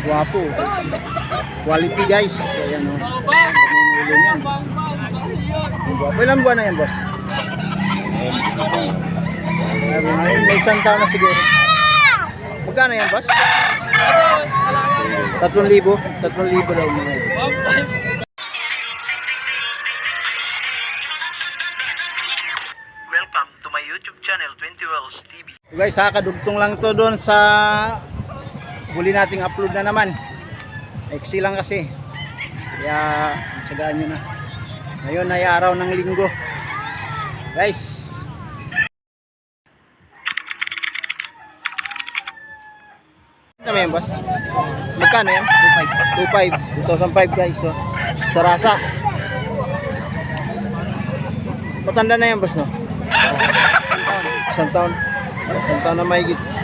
Guwapo. Quality guys. Ayan o. Pamimili niyan. Guwapo. Ilang buwan na yan boss? Ayan, may- may isang taon na siguro. Magkano yan boss? Tatlong libo? Tatlong libo daw mga. Welcome to my YouTube channel, 20 Wells TV. Guys, ha, kadugtong lang to doon sa huli nating upload na naman. Eksi lang kasi. Kaya, tsagaan nyo na. Ngayon ay araw ng linggo. Guys. Ano yan, boss? Magkano yan? 2.5. 2.5. 2005 guys. So, sarasa. Matanda na yan, boss, no? Isang taon. Isang taon na mahigit.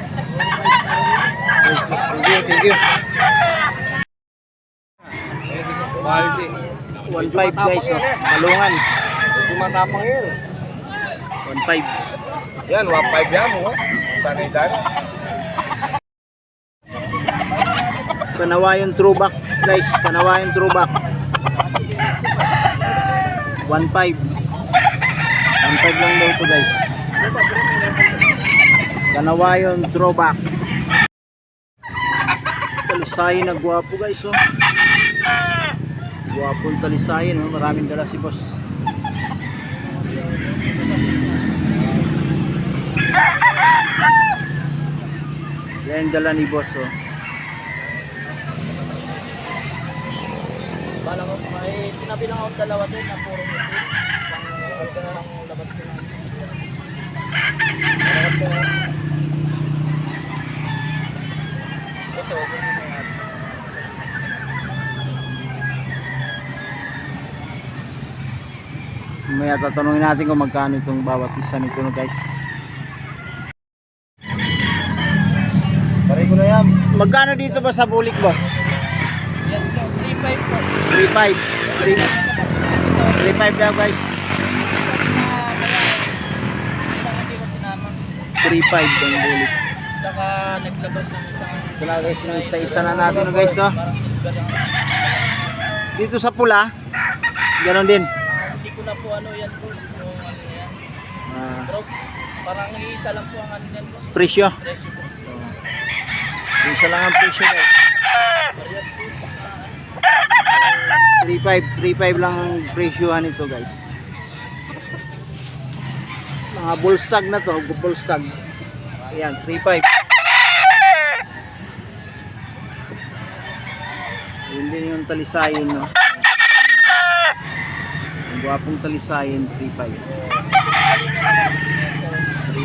Thank you, thank you. Quality. 1.5 guys, oh. Malungan. Tumatapang yun. 1.5. Yan, 1.5 yan mo. Tanitan. Kanawayon throwback guys. Kanawayon throwback. 1.5. 1.5 lang daw ito guys. Kanawayon throwback. Talisayin na gwapo guys oh. Gwapong talisayin oh. Maraming dala si boss. Yan yung dala ni boss oh. Bala ko, may tinabi lang ako dalawa doon na puro mutin. Pang lang labas ko ko na. Ito, Mamaya tatanungin natin kung magkano itong bawat isa nito no guys. Pare ko na yan. Magkano dito ba sa bulik boss? Yan po, 3.5 po. 3.5. 3.5 daw guys. Isang hindi ko sinama. 3.5 ang bulik. Tsaka naglabas yung isang... Ito na guys, yung isa-isa na natin no guys no. Dito sa pula, ganon din. Ah, na po ano yan boss. Yung ano yan. Ah, Pero parang iisa lang po ang ano yan boss. presyo. Presyo po. Isa lang ang presyo guys. Parehas po. 3.5, 3.5 lang ang presyohan nito guys. Mga bullstag na to, bullstag. Ayan, 3.5. Yun din yung talisayin, no? Ang gwapong talisayin, 3.5.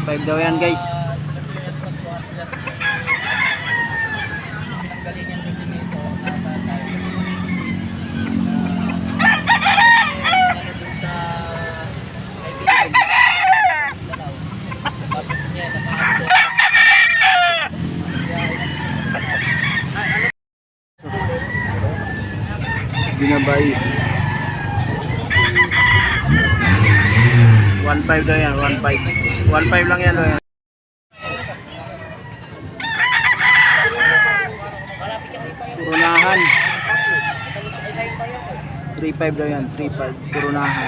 3.5 daw yan guys. Ah, kasi yung headphone ko, ano yan. Pinanggaling yan kasi nito sa tatay. Ah, ano dun sa kaibigan. Dalaw. Tapos niya, nakaano Binabay. 1.5 daw yan, 1.5. 1.5 lang yan. oh. Purunahan. 3.5 daw yan, 3.5. Purunahan.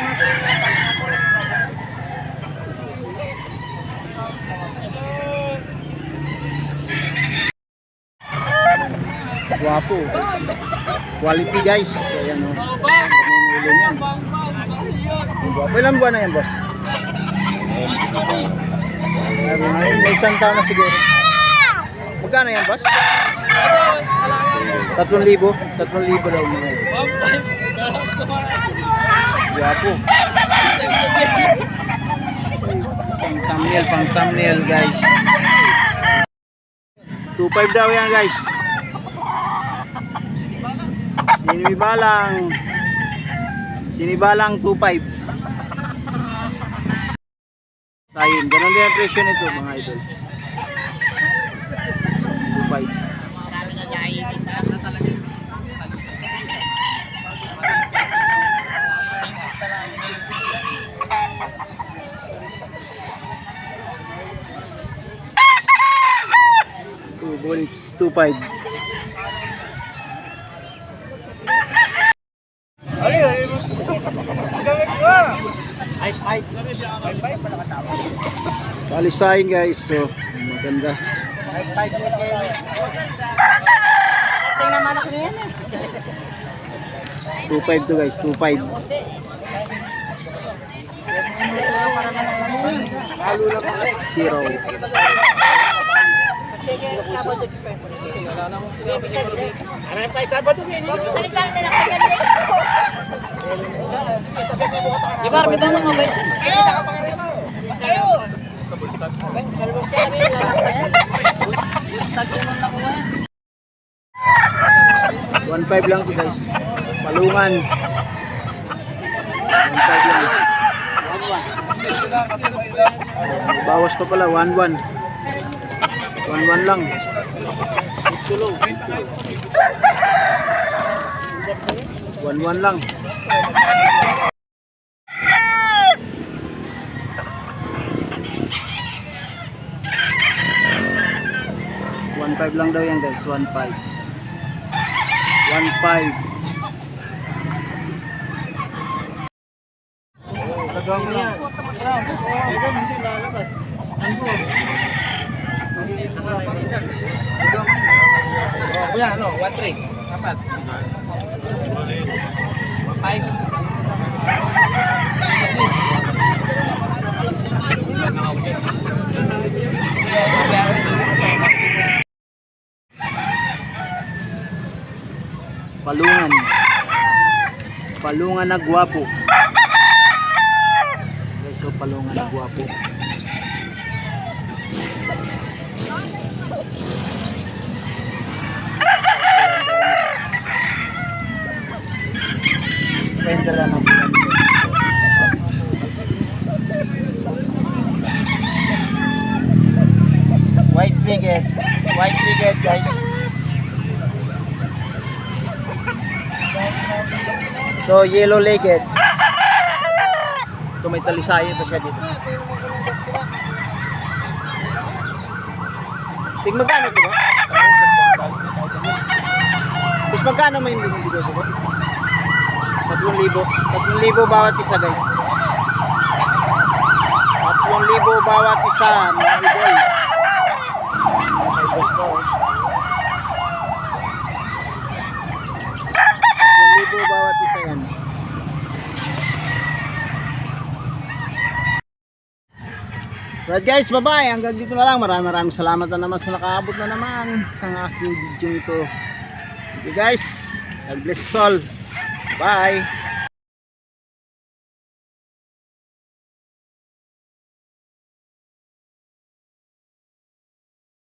Guwapo. Quality guys. Ayan o. Niyan. Ang Guwapo. Ilang buwan na yan boss? May, isang taon na siguro. Magkano yan boss? Tatlong libo? Tatlong libo daw yun. Guwapo. Pang thumbnail, pang thumbnail guys. 2.5 daw yan guys. Sinibalang. Sinibalang 2.5. Sayin. Ganon din ang presyo nito mga idol. 2.5. Two, 2.5. Palisahin guys. So, maganda. Tingnan naman ako niyan. 2.5 to guys. 2.5. Hero. Ibar, bitaw mo mo ba? Tag ko lang eh. 1.5 lang to guys. Palungan. 1.5 lang. Bawas pa pala. 1.1. 1.1 lang. 1.1 lang. One five lang daw yan guys, one five. One five. Kuya, ano? 1-3. Apat. 5. Palungan. Palungan na gwapo. Guys, so palungan na gwapo. Kwenta lang ang Legged. White legged guys. So, yellow legged. So, may talisayan pa siya dito. Ting magkano ito ba? Tapos magkano may binibigay ko ba? 3,000. 3,000 bawat isa guys. 3,000 bawat isa mga idol. May boss ko. oh. 3,000 bawat isa yan. Right guys, bye-bye. Hanggang dito na lang. Maraming maraming salamat na naman sa nakaabot na naman sa aking video ito. Okay guys, God bless all. Bye.